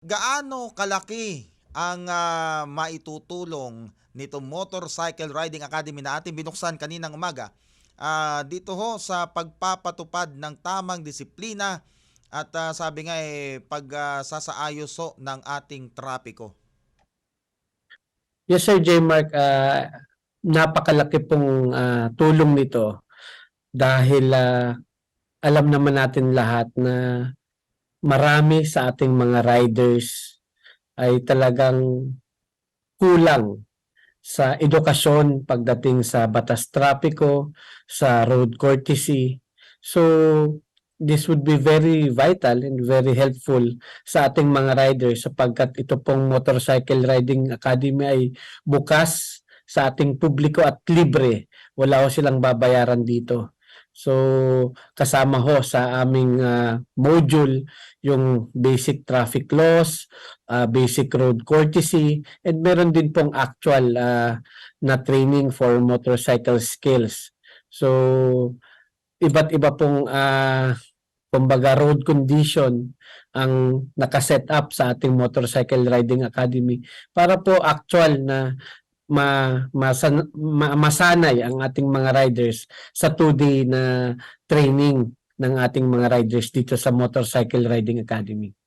Gaano kalaki ang, ah, maitutulong nitong Motorcycle Riding Academy na ating binuksan kaninang umaga, ah, dito ho sa pagpapatupad ng tamang disiplina at, ah, sabi nga, eh, pag, ah, sasaayos ho ng ating trapiko? Yes, Sir J. Mark, ah, napakalaki pong, ah, tulong nito dahil, ah, alam naman natin lahat na marami sa ating mga riders ay talagang kulang sa edukasyon pagdating sa batas trapiko, sa road courtesy. So, this would be very vital and very helpful sa ating mga riders sapagkat ito pong Motorcycle Riding Academy ay bukas sa ating publiko at libre. Wala ho silang babayaran dito. So, kasama ho sa aming ah, module yung basic traffic laws, ah, basic road courtesy, and meron din pong actual ah, na training for motorcycle skills. So, iba't iba pong kumbaga road condition ang nakaset up sa ating Motorcycle Riding Academy para po actual na ma, masan, ma- masanay ang ating mga riders sa 2-day na training ng ating mga riders dito sa Motorcycle Riding Academy.